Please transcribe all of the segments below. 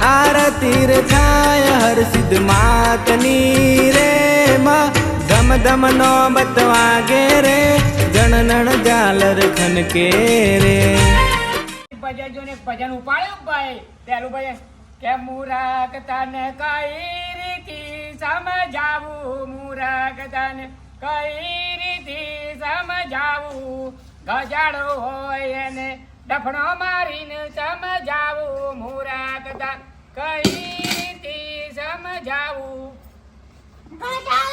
આરતી રે થાય હર સિદ્ધ માતની રે માં. ધમ ધમ નો બતવાગે રે, જણનણ ઝાલર ખનકે રે. ભજન ને ભજન ઉપાડ્યું ભાઈ. પેલું ભજન કે મુરાક તને કઈ રીતિ સમજાવું મુરાક તને કઈ રીતિ સમજાવું? ગજાડો હોય એને ડફણો મારીને સમજાવું મુરાક તને કઈ સમજાવું? મારા?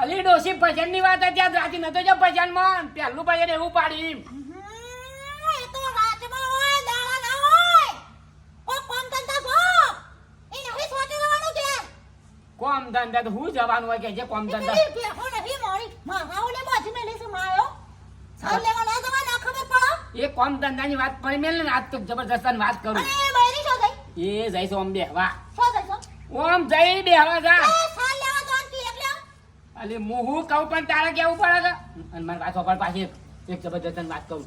અલી ડોસી ભજનની વાત હતી આજ રાતી નતો જો ભજનમાં પહેલું ભજન એવું પાડી હમ, એ તો રાતમાં હોય, દાડા ના હોય. કોઈ કામ ધંધા જો. એ નહીં સોચી લેવાનું કે. કોમ ધંધા તો હું જવાનું હોય કે જે કોમ ધંધા પેલી મારી. મારા ઓલે બાજુ છે માયો. સાલ લેવા ના જવા ના ખબર પડે? એ કોમ ધંધાની વાત પડી મેલ ને આજ તો જબરદસ્ત વાત કરું એ બૈરી શો ગઈ? એ જઈશ ઓમ બેહવા શો ગઈ ઓમ જઈ બેહવા જા અલે સાલ લેવા જવાનું તું એકલા? અલી હું હું કહું પણ તારે કેવું પડે કે અને મારી પાછો પર પાછી એક- જબરદસ્ત વાત કરું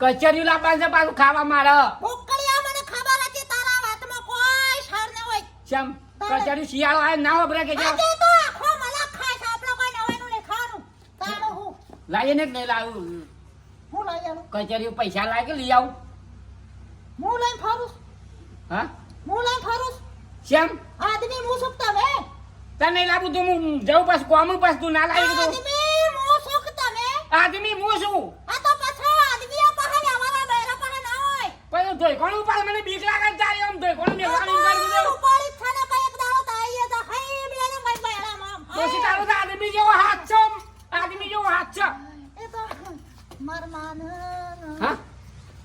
કચેરી લાવવાનું છે પાછું ખાવા મારે ભૂકડિયા મને ખબર હતી તારા વાતમાં કોઈ સાર ન હોય. ચમ કચેરી શિયાળો આવે ના કે નહીં. લાવીએ ને લાવું હું લઈ આવું. કચેરી પૈસા લાગે લઈ આવું હું લઈને ફરું હા હું લઈને ફરું છું. આદમી હું સુખ તમે. તને નહીં લાવું તું હું જવું પાછું કોમું પાછું તું ના લાવી તો આદમી હું સુખ તમે. આદમી હું છું આ તો પાછા આદમી પાસે ને અમારા બૈરા પાસે ના હોય. પણ ધોઈ કોણ ઉપર મને બીક લાગે છે આમ ધોઈ કોણ મેળવાની કરી દીધું ઉપાડી જ છે ને કઈ એક દાડો તાઈએ તો હાઈ બેને કઈ બૈરામાં આમ. પછી તારો તો આદમી જેવો હાથ છે આદમી જેવો હાથ છે એ તો માર માને હા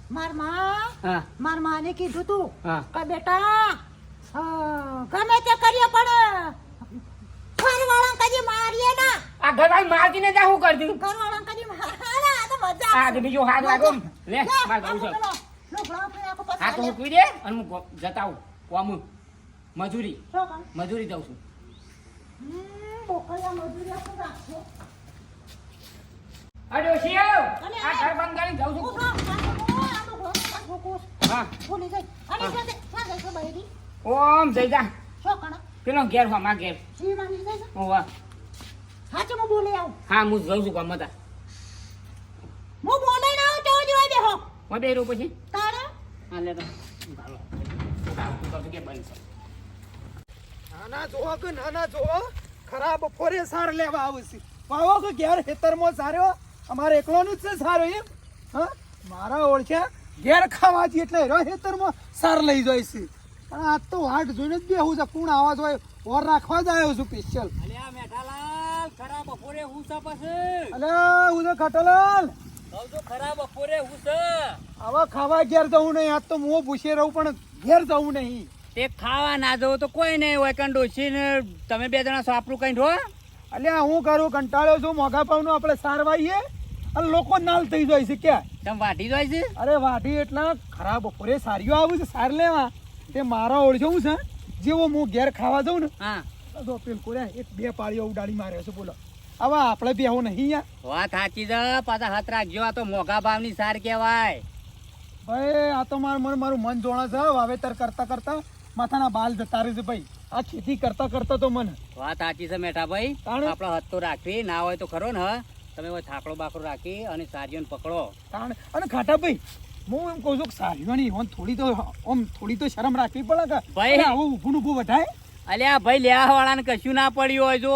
મારમાં હા માર માને કીધું તું? કે બેટા ગમે તે કરીએ પણ ઘરવાળા કદી મારીએ ના. આ ઘરવાળા મારતી ને જા હું કરતી? ઘરવાળા કદી મારે આ તો મજા આ જેવો હાથ લાગો. લે માર કહું છું હા તો પી દે અને હું ગો- કોમ મજૂરી. મજૂરી જાઉં છું. આ રાખો અરે અને આ ઘર બંધ કરીને જાઉં છું. હા. ઓમ જઈ જા. પેલો ઘેર હો માં ઘેર. ઓવા હા હું. જઉં છું ગામમાં તા. હું પછી લે તો ગાલો. તું તો. કે બંધ નાના જોવો કે નાના જોવો ખરાબ બપોરે સાર લેવા આવશે. પાવો કે ઘેર ખેતરમાં સાર્યો? અમારે એકલોનું જ છે સારો એમ? હા? મારા ઓળખ્યા ઘેર ખાવાથી એટલે હેરો સાર લઈ જાય છે. પણ આજ તો વાટ જોઈને જ બેહું છે કોણ આવાજ હોય ઓર રાખવા જ આવ્યો છું સ્પેશિયલ અલ્યા મેઠાલાલ ખરા બપોરે હું છે પછી? અલે હું તો ખટલાલ. કહું તો ખરા બપોરે હું છે. આવા ખાવા ઘેર જવું નહીં આજ તો હું ભૂસે રહું પણ ઘેર જવું નહીં. તે ખાવા ના જવું તો કોઈ નહીં હોય કારણ ડોસીને તમે બે જણા સાપરું કઈ ઢો? અલ્યા હું કરું કંટાળ્યો છું મોઘા પાવનું આપણે સાર વાઈએ અને લોકો નાલ થઈ જાય છે ક્યાં તમે વાટી જાય છે? અરે વાઢી એટલા ખરાબ બપોરે સારીઓ આવું છે સાર લેવા. તે મારા ઓળખ્યો હું છે? જેવો હું ઘેર ખાવા જાઉં ને હા. તો પેલકો રે એક બે પાળીઓ ઉડાડી માર્યો છે બોલો. હવે આપણે બેહો નહીં યાર વાત સાચી છે પાછા હાથ રાખજો આ તો મોઘા ભાવની સાર કહેવાય. ભાઈ આ તો મારું મન મારું મન જોણે છે વાવેતર કરતા કરતા માથાના બાલ જતા રહે છે ભાઈ. આ ખેતી કરતા કરતા તો મને. વાત સાચી છે મેઠા ભાઈ? આપડે હાથ તો રાખવી ના હોય તો ખરો ને હ? તમે હવે થાકડો બાકડો રાખી અને સારીઓને પકડો. અને ખાટા ભાઈ હું એમ કહું છું કે સારીઓની ઓન થોડી તો ઓમ થોડી તો શરમ રાખવી પડે કે ભાઈ. આવું ઊભું ઊભું વઢાય અલ્યા ભાઈ લેવા વાળાને કશું ના પડ્યું હોય જો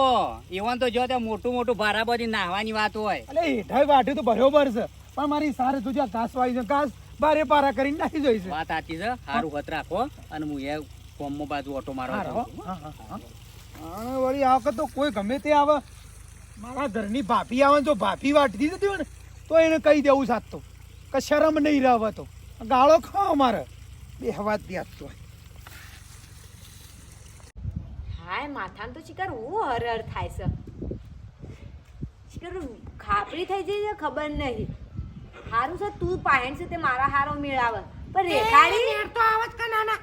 એવન તો જો તે મોટું મોટું ભારા બધી નાહવાની વાત હોય. અલે હેઠાઈ વાઢ્યું તો બરોબર છે પણ મારી સારે તું જ્યાં ઘાસ વાળી છે ઘાસ બારે પારા કરીને નાખી જોઈ છે. વાત સાચી છે સારું હત રાખો અને હું એ કોમો બાજુ ઓટો મારવા હા. હા, વળી આ વખત તો કોઈ ગમે તે આવે મારા ઘરની ભાભી આવે જો ભાભી વાટતી જતી હોય ને તો એને કહી દેવું સાચતો કે શરમ નહીં રહે તો. ગાળો ખાઓ અમારે. બે હવાજ બી આપતો તો હાય. માથાને તો શિકાર હું હર હર થાય છે? શિકાર ખાપરી થઈ જાય છે ખબર નહીં. હારું છે તું પાહેણ છે તે મારા હારો મેળાવે. પણ રેખાડી? તો આવત કે નાના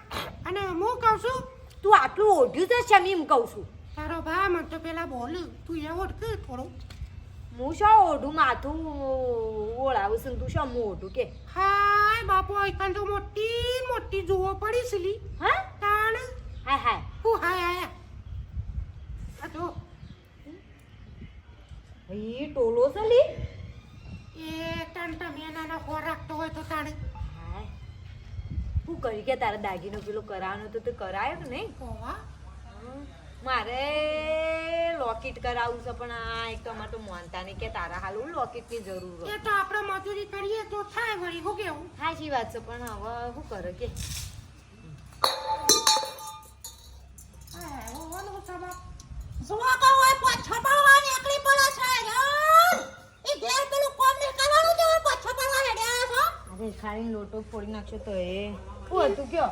અને હું કહું છું તું આટલું ઓઢ્યું છે શમીમ કહું છું? તારો ભા મને તો પેલા બોલ તું એ ઓળખ થોડું? હું શો ઓઢું? માથું ઓળાવું છું તું શો મોઢું કે? હાય બાપુ આઈકન તો મોટી મોટી જુઓ પડી સલી હા? તાણ? હાય હાય. હું હાય હાય આ તો એ ટોલો સલી એ તાણ તમે નાના ખોરાક રાખતો હોય તો તાણે. હું કરી કે તારા દાગીનો પેલો કરાવવાનો તો તે કરાયો કે નહીં? કોવા મારે લોકેટ કરાવવું છે પણ આ એક તો અમારે તો માનતા નહીં કે તારા હાલ લોકેટ લોકેટની જરૂર એ તો આપણે મજૂરી કરીએ તો થાય વળી હું કેવું? સાચી વાત છે પણ હવે શું કરે કે? ને ખાલી લોટો ફોડી નાખ્યો તો એ. શું હતું કયો?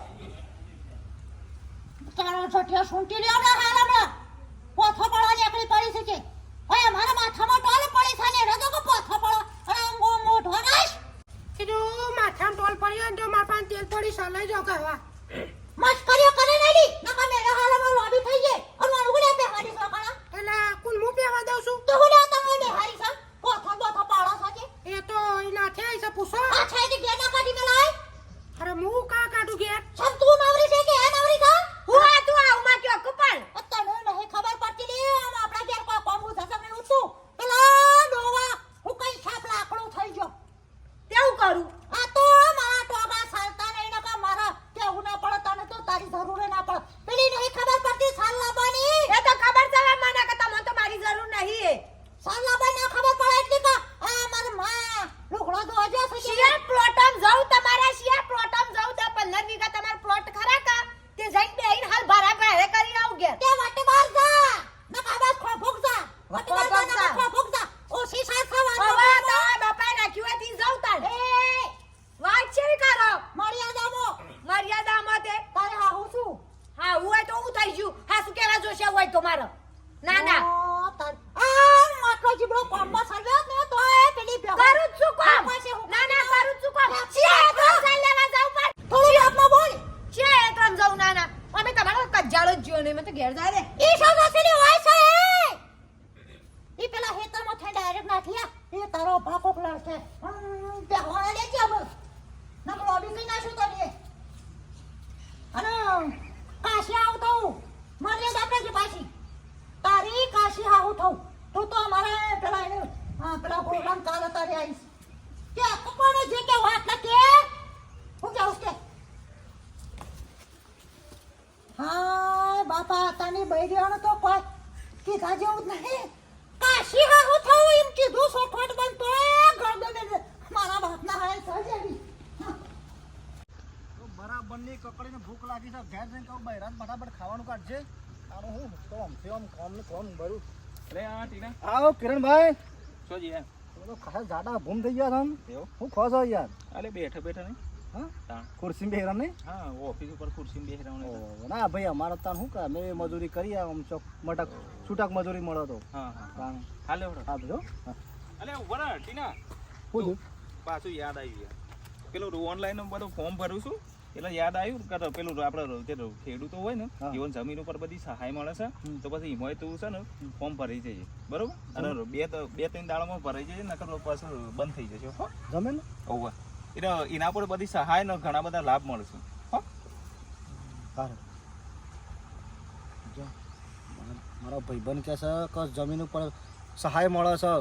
તારો છઠિયા સૂંટી લ્યો ને હાલ આવો કિરણભાઈ. શું તમે તો ખાસ જાડા ભૂમ થઈ ગયા છો હું ખો છો યાર? અરે બેઠા બેઠા નહીં. હા? ખુરશી બેહરા નહીં? હા ઓફિસ ઉપર ખુરશી રહ્યો ના. ભાઈ અમારે તાન શું કરે મેં મજૂરી કરી આમ ચોક મટક છૂટક મજૂરી મળો તો. હા હા હાલે હા જો. અલે રહો, ટીના. પાછું યાદ આવી ગયા. પેલું ઓનલાઈન બધું ફોર્મ ભરું છું. એટલે યાદ આવ્યું કે પેલું આપણે જે ખેડૂતો હોય ને જીવન જમીન ઉપર બધી સહાય મળે છે તો પછી એમાં તું છે ને ફોર્મ ભરી જઈએ બરોબર? અને બે બે ત્રણ દાડામાં ભરાઈ જઈએ નકર પાછું બંધ થઈ જશે હો. જમીન? ને એટલે એના પર બધી સહાય ને ઘણા બધા લાભ મળશે હો. મારો ભાઈબંધ કહે છે કે જમીન ઉપર સહાય મળે છે.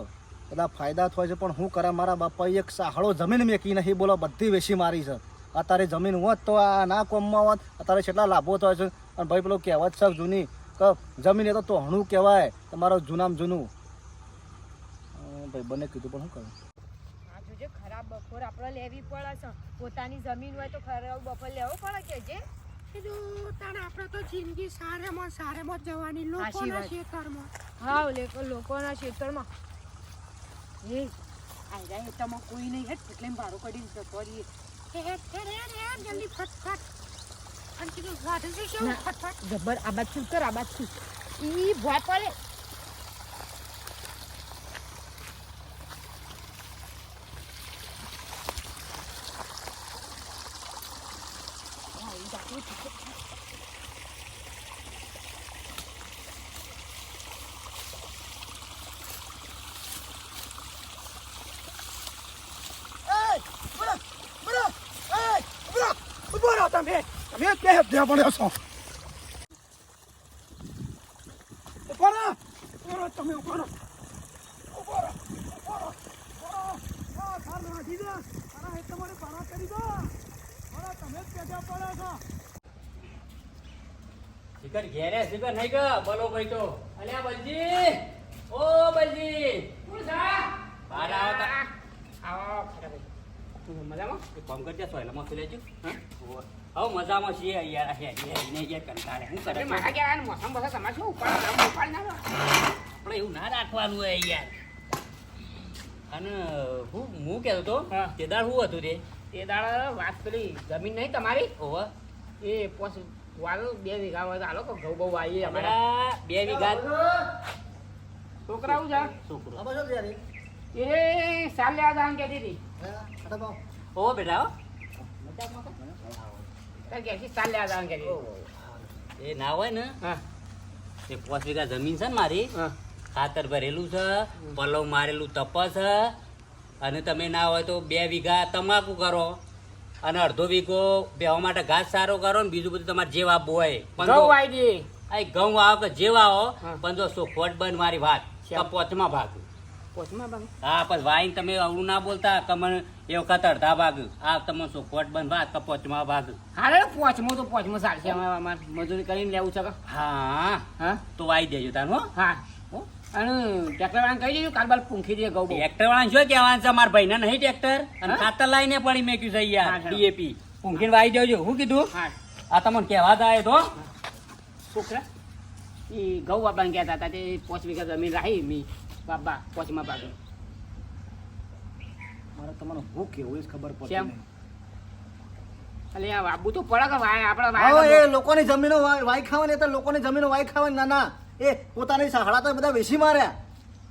બધા ફાયદા થાય છે પણ હું કરે મારા બાપાએ એક સાહળો જમીન મેકી નહીં બોલો બધી વેસી મારી છે. અત્યારે જમીન હોત તો આ ના કોમમાં હોત. અત્યારે કેટલા લાભો થાય છે. અને ભાઈ પેલો કહેવત છે જૂની કે જમીન એ તો તોહણું કહેવાય. તમારો જૂનામ જૂનું. ભાઈ બંને કીધું પણ શું કરું? જે ખરાબ બપોર આપણે લેવી પડે છે. પોતાની જમીન હોય તો ખરાબ બપોર લેવો પડે કે જે? કીધું તાણ આપણે તો જિંદગી સારામાં સારામાં જવાની. લોકોના ખેતરમાં હા લોકોના ખેતરમાં એ આયરા કોઈ નહીં હેઠ એટલે ભાડું કાઢીને જતો રહીએ. જલ્દી ફટફટ જબર આ બાજુ કર આ બાજુ ઈ ભોય પડે હા, ઈ જાતું જ છે. તમે તમે બે હપ્તે પડ્યો છો ઊભો રહો. ઊભો રહો, તમે ઊભો રહો. ઊભો રહો, ઊભો રહો, ઊભો રહો. આ સાર નાખી દે. આના હેઠે મને કરી દો. અરે તમે જ પેજા પડ્યા છો. શિખર ઘેરે શિખર નહીં કે બોલો ભાઈ તો અલ્યા બલજી ઓ બલજી કોણ છે બહાર આવો તા આવો ખરા ભાઈ તું મજામાં કામ કરજે સોયલામાં મસ્ત લેજો હા હવે મજામાં છીએ યાર. હે ને યાર કંટાળે. હું કરે મારા ગયા મોસમ બસ તમારે શું ઉપાડ ઉપાડ ના આપણે એવું ના રાખવાનું હોય યાર. અને હું હું કહેતો હતો તે દાળ શું હતું તે તે દાળ વાત પેલી જમીન નહીં તમારી? ઓવર એ પોસ વાલો બે વીઘા હોય તો હાલો તો ઘઉં બહુ વાવીએ અમારે. બે વીઘા. છોકરાઓ છે છોકરો. એ સાલ લેવા જવાનું કહેતી હતી. ઓ બેટા હો. તાર ઘેરથી સાલ જવાનું કહેતી એ ના હોય ને? હા. એ પાંચ વીઘા જમીન છે ને મારી હા. ખાતર ભરેલું છે પલવ મારેલું તપ છે અને તમે ના હોય તો બે વીઘા તમાકુ કરો અને અડધો વીઘો બેવા માટે ઘાસ સારો કરો ને બીજું બધું તમારે જે વાવવું હોય પણ ઘઉં દે. આ ઘઉં વાવો કે જે વાવો હા. પણ જો સોખવટ બંધ મારી વાત ભાગ પોચમાં ભાગ. હા પણ વાઈને તમે અવળું ના બોલતા કે મને એ વખત અડધા ભાગ. આ તમે સોખવટ બંધ ભાગ પોચમા ભાગ? હારે પોચમો તો પોચમો ચાલશે. અમારે અમારે મજૂરી કરીને લેવું છે હા. હા? તો વાઈ દેજો તાર હો. હા. અને ટ્રેક્ટર વાળાને કહી દેજો કાલ બાલ પૂંખી દે બહુ. ટ્રેક્ટર વાળા શું કહેવાનું છે? મારા ભાઈને નહીં ટ્રેક્ટર? અને હા? ખાતર લાઈને પડી મેક્યું છે હા, યાર. ડીએપી. પૂંખીને વાઈ દેજો શું કીધું? હા. આ તમને કહેવા જાય તો. છોકરા એ ઘઉં આપણને કહેતા હતા તે પોચ વીઘા જમીન રાહી મી બાબા પોચમાં ભાગે મારે તમારો હું કેવું એ ખબર પડતી કેમ? નહીં. આ વાબુ તો પડે કે વાય આપણે વાય એ લોકોની જમીનો વાય ખાવાની તો લોકોની જમીનો વાય ખાવાની ના ના. એ પોતાની સહાડા તો બધા વેસી માર્યા.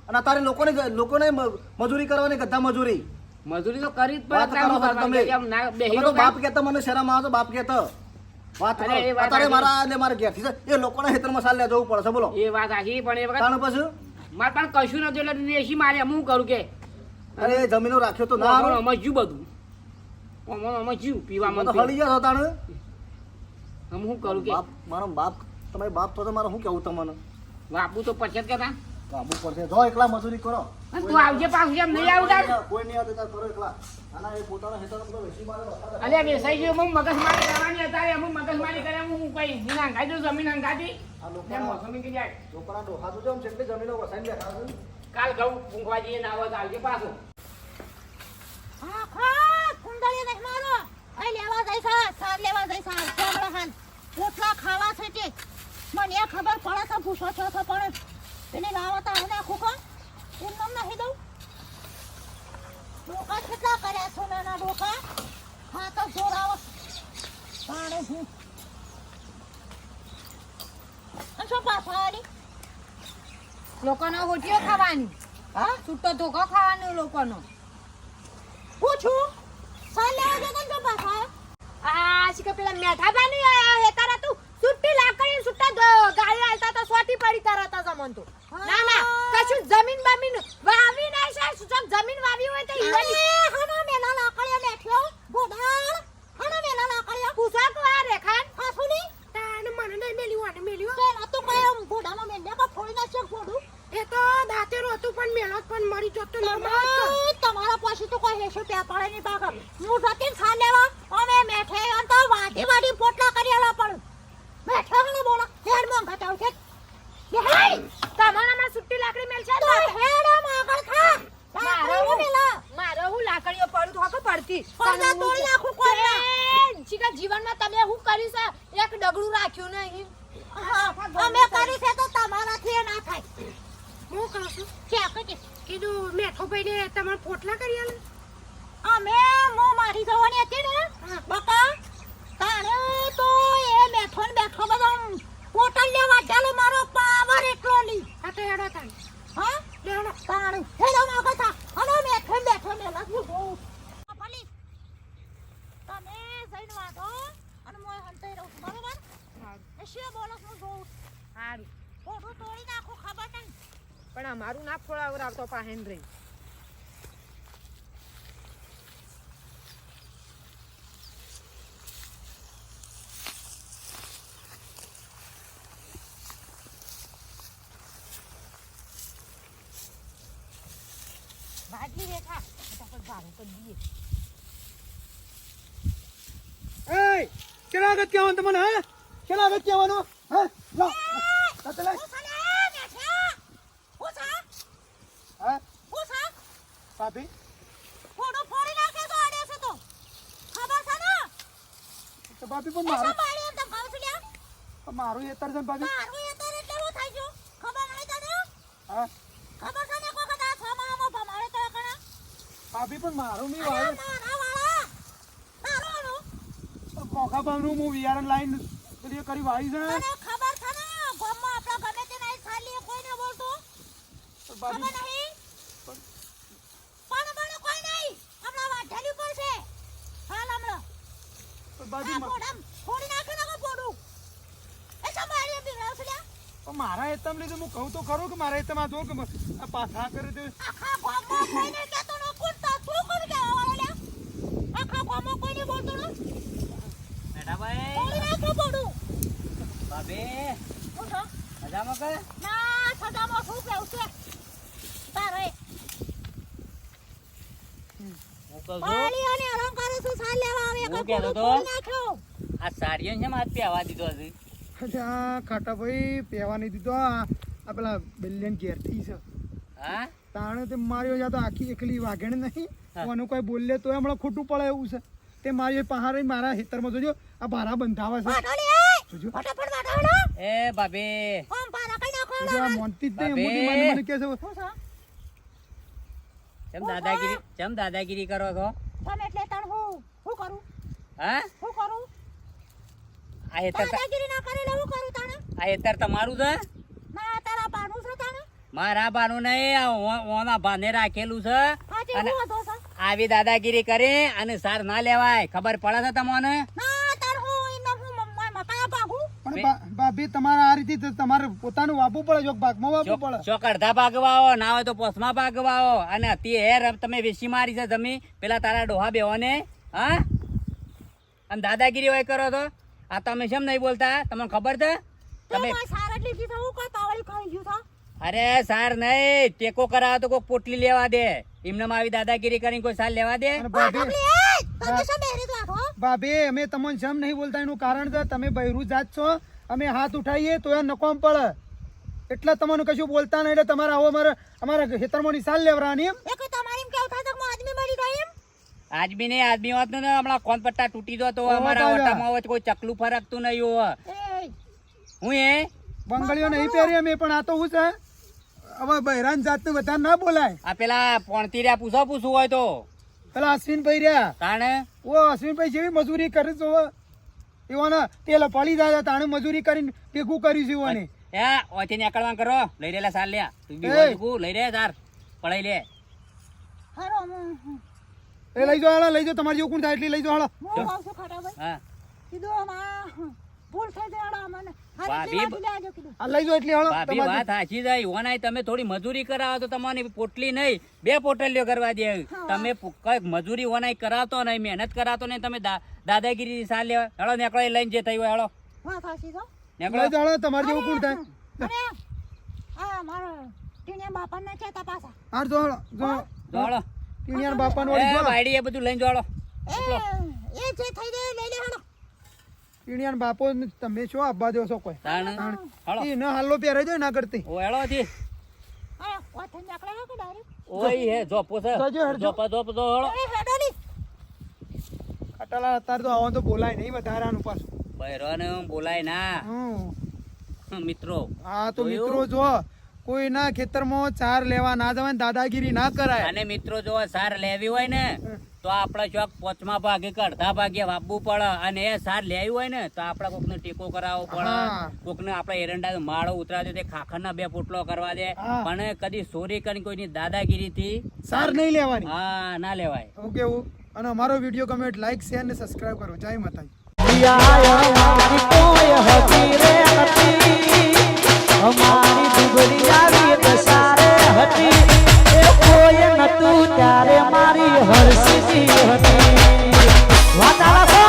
અને તારે લોકોને લોકોને મજૂરી કરવાની ગધા મજૂરી? મજૂરી તો કરી જ પડે તમે. બાપ. કહેતા મને શરમ આવે તો બાપ કહેતો. વાત અરે, કરો. એ વાત મારા એટલે મારે ઘેરથી છે. એ લોકોના ખેતરમાં સાલ લેવા જવું પડે છે બોલો. એ વાત આખી પણ એ વખત તાણ પછી? મારે પણ કશું નતું એટલે દેશી મારે. હું કરું કે? અરે જમીનો રાખ્યો તો ના અમારું આવે. જ્યું બધું? અમારું અમે જ્યું મને પીવામાં હળી ગયા છો તાણ? હું શું કરું કે? બાપ મારો બાપ તમે બાપ તો મારે શું કેવું તમને? બાપુ તો પછી જ કહેતા પડશે જો એકલા મજૂરી કરો. તું આવજે પાછું એમ નહીં આવતા. કોઈ નહીં આવતા કરો એકલા. આના એ પોતાના ખેતરમાં બધા વેચી મારે અલ્યા બેસાઈ ગયો હું મગજમારી કરવાની હતા અમુક મગજમારી કરે હું કઈ દઉં જમીન હંગાતી આ મોસમી કે જાય. લોકોના ડોહા તો જેમ જેટલી જમીનો વસાઈને બેઠા છે કાલ ઘઉં ઊંઘવા જઈએ ના તો આવજે પાછું. અહીં લેવા જઈશ સાર લેવા જઈશ ખાવા છે તે મને ખબર પડે છે ભૂસો છો છો પણ એને લાવતા હું નાખું કો. એમ નામ નહીં દઉં. ડોકા કેટલા કર્યા છો નાના ડોકા હા તો જોરાવો પાણે હું અને શું પાછા આલી? લોકોનો હોટીઓ ખાવાની. હા? છૂટો ધોકો ખાવાનો લોકોનો. પૂછું સાર લેવા જતો ને જો પાછા? આ શીખર પેલા મેઠા બાની હેતારા તું. સુટ્ટી લાકડી સુટ્ટા ગાળી આલતા તો સોટી પડી તરત જ અમન તો. ના ના કશું જમીન બમીન વાવી નહીં છે શું જમીન વાવી હોય તો ઈવાની હનો મેલા બેઠ્યો. ગોડાળ. હનો મેલા લાકડીઓ પૂછવા કો આ રેખાન પાછું નહીં તાને મને નહીં મેલ્યું આને મેલ્યું. તો તો કઈ આમ ગોડામાં મેંડ્યા કા ફોડી નાખ્યો ગોડું. એ તો દાંતેરો હતું પણ મેલો પણ મરી જતો તમા- તમારા પાસે તો કોઈ હેસો ત્યાં પડે નહીં પાક હું જતી ને ખા લેવા અમે મેઠે અને તો વાટી વાટી પોટલા કરી આલા પણ. હનો બોલા હેડમાં ઘટાવ છે. બેહાઈ તમારામાં સુટ્ટી લાકડી મેલ છે તો હેડ આમ ખા. મારો હું લાકડીઓ પડું તો પડતી? તોડી નાખું. એ, જીવનમાં તમે હું કરી છે? એક ડગડું રાખ્યું નહીં. અમે કરી છે તો તમારાથી ના થાય. હું કહું છું કે કીધું મેઠો ભાઈને તમારે પોટલા કરી આલે? અમે મો મારી જવાની હતી ને. બકા તાણે તો એ મેઠો ને બેઠો બધા પોટલ લેવા ચાલો મારો પાવર એટલો નહીં. આ તો એડો તાણ. હા? લેણો તાણે હેડો માગો થા અને લાગ્યું બહુ ભલી તમે જઈને વાંધો અને મોય હંતાઈ રહું બરોબર? એ શું બોલો છું જોઉં સારું ફોટો તોડી નાખું ખબર નહીં. પણ અમારું ના ફોડાવરાવતો પાહેન રહી બાટલી રેખા ફટાફટ ભાડું કરી દઈએ એ કેટલા આગળ કહેવાનું તમને હા કેટલા આગળ કહેવાનું હા લો સાથે લે. હું સાલે બેઠ્યા હું સા હા હું સા ભાભી ફોટો ફોડી નાખે તો આડે છે તો ખબર છે ને તો ભાભી પણ મારું મારું એ તરજન ભાભી મારું એ તો એટલે હું થઈ ગયું ખબર નહીં તને હા ખબર છે ને એક વખત આ છ મહિનામાં ભમાડે તો કણા ભાભી પણ મારું મી અરે વાય મારા વાળો. હું વિયારણ લાઈન પેલી કરી વાઈ છે. ખબર છે ને ગામમાં આપણા ગમે તે નહીં ખાલી કોઈને બોલતો? ખબર નહીં? પણ બને કોઈ નહીં. હમણાં વાઢેલી ઉપર છે. હાલ હમણાં. પણ આ ભાભી મા- પોડામ ફોડી નાખી નાખો પોડું એ પણ મારા હેતમ લીધે હું કહું તો ખરું કે મારા હેતમ આ જો કે પાછા કરે તે આખા ગામમાં ન કૂદતા તું કોણ કહેવા વાળો લ્યા આખા ગામમાં કોઈને બોલતો ન બેટા ભાઈ ફોડી નાખો પોડું ભાભી હું છો? ના સદામાં શું કેવું છે? તારે. હું કહું છું પાણી અને અલંકારો શું સાલ લેવા આવે? હું કહેતો તો? આ સાડીઓ છે મારે પહેવા દીધો હશે. અચ્છા ખાટા ભાઈ પહેવાની દીધો. આ આ પેલા બિલિયન ઘેરથી છે. હા? તાણે તે માર્યો જા તો આખી એકલી વાઘેણ નહીં. કોનું કોઈ બોલે તો હમણાં ખોટું પડે એવું છે. તે મારી પહાડ મારા ખેતરમાં જોજો આ ભારા બંધાવે છે. જોજો. ફટાફટ વાટોલો એ ભાભી. ઓમ પારા કઈ નાખો જોજો આ જ નહીં મોટી મને મને કહે છે. ચમ દાદાગીરી ચમ દાદાગીરી કરો છો? તમે એટલે તણ હું. હું કરું? હા? હું કરું? આ હેતર દાદાગીરી ના કરે હું કરું તાણે? આ હેતર તમારું છે? ના તારા પાનું છે તાણે. મારા બાનું નહીં આ ઓના ભાને રાખેલું છે. અને આવી દાદાગીરી કરે અને સાર ના લેવાય. ખબર પડે છે તમને? ના તાર હું એમને હું મમ્મા મકા ભાગું પણ બા- ભાભી તમારે આ રીતે તમારે પોતાનું વાપવું પડે જો ભાગમાં વાપવું પડે. ચોક અડધા ભાગવાઓ ના હોય તો પોસમાં ભાગવાઓ. અને અતિ હેર તમે વેસી મારી છે જમી પેલા તારા ડોહા બેહોને હા? અને દાદાગીરી હોય કરો તો. આ તમે કેમ નહીં બોલતા? તમને ખબર છે? તમે અરે સાર નહીં. ટેકો કરાવો તો કોઈ પોટલી લેવા દે. એમને આવી દાદાગીરી કરીને કોઈ સાર લેવા દે. ભાભી અમે તમને જેમ નહીં બોલતા એનું કારણ છે તમે બૈરું જાત છો અમે હાથ ઉઠાવીએ તો એ નકોમ પડે એટલે તમને કશું બોલતા નહીં એટલે તમારે આવો અમારે અમારા ખેતરમાં નિશાન લેવરાની એમ. એ કોઈ તમારી એમ કેવું થાય તો આદમી મળી ગઈ એમ? આદમી ને આદમી હોત ને હમણાં કોન પટ્ટા તૂટી દો તો અમારા ઓટામાં હોય તો કોઈ ચકલું ફરકતું નહીં હોય. હું એ? બંગડીઓ નહીં પહેરી અમે પણ આ તો શું છે? હવે બહેરાન જાતનું બધા ના બોલાય. આ પેલા પોણતી રહ્યા પૂછો પૂછવું હોય તો. પેલા અશ્વિનભાઈ રહ્યા. કારણ ઓ અશ્વિનભાઈ જેવી મજૂરી કરે છો. એવાને તેલ પડી જાય તાણે મજૂરી કરીને ભેગું કર્યું છે એવાને. એ ઓથી નીકળવા કરો. લઈ રેલા સાર લે. તું બી એ. હોય લઈ રે તાર પડાઈ લે. હારો એ લઈ જાઓ હાલો લઈ જો તમારે જેવું કોણ થાય એટલી લઈ જો હાલો. હા કીધું આમાં ભૂલ થઈ જાય મને. ભાભી, હરી એટલી લેજો કીધું. આ લઈ જાઓ એટલી ભાભી વાત સાચી જાય. ઓનાય તમે થોડી મજૂરી કરાવો તો તમને પોટલી નહીં. બે પોટલીઓ કરવા દે. તમે કંઈક મજૂરી ઓનાય કરાવતો નહીં મહેનત કરાવતો નહીં. તમે દાદાગીરી સાર લેવા હેળો નીકળો એ લઈને જે થયું હોય હેળો છો નીકળો. તમારે જેવું કોણ થાય? આ મારો ટીને બાપાને કહેતા પાછા. હાર જો હાલો જો. જો હેળો ટીણિયાના એ વળી જો. બાયડી એ બધું લઈને જોળો એ એ જે થઈ જાય લઈ લે હાલો બાપો તમે શું આપવા દો છો કોઈ? એ ન હાલો પહેરે જો ના કરતી. ઓ હેળો થી ઓય હે જોપો છે. જોપા જોપ જો હેળો. કટાલા અત્યારે તો આવો તો બોલાય નહીં વધારાનું પાછું. બૈરોને બોલાય ના. હમ. મિત્રો. હા તો? મિત્રો જો કોઈના ખેતરમાં ચાર લેવા ના જવાય દાદાગીરી ના કરાય. અને મિત્રો જો સાર લેવી હોય ને તો આપણે ચોક પોચમા ભાગે કે અડધા ભાગે વાપવું પડે અને એ સાર લેવી હોય ને તો આપણે કોકને ટેકો કરાવવો પડે. કોકને આપણે એરંડા માળો ઉતરા દે તે ખાખરના બે પોટલો કરવા દે. પણ કદી ચોરી કરીને કોઈની દાદાગીરી થી સાર નહીં લેવાની. હા ના લેવાય. ઓકે અને અમારો વીડિયો કમેન્ટ લાઈક શેર ને સબસ્ક્રાઇબ કરો. જય માતાજી. અમારી દુબળી આવી હતી. કોઈ નતું ત્યારે મારી હરસી હતી. વાતાળા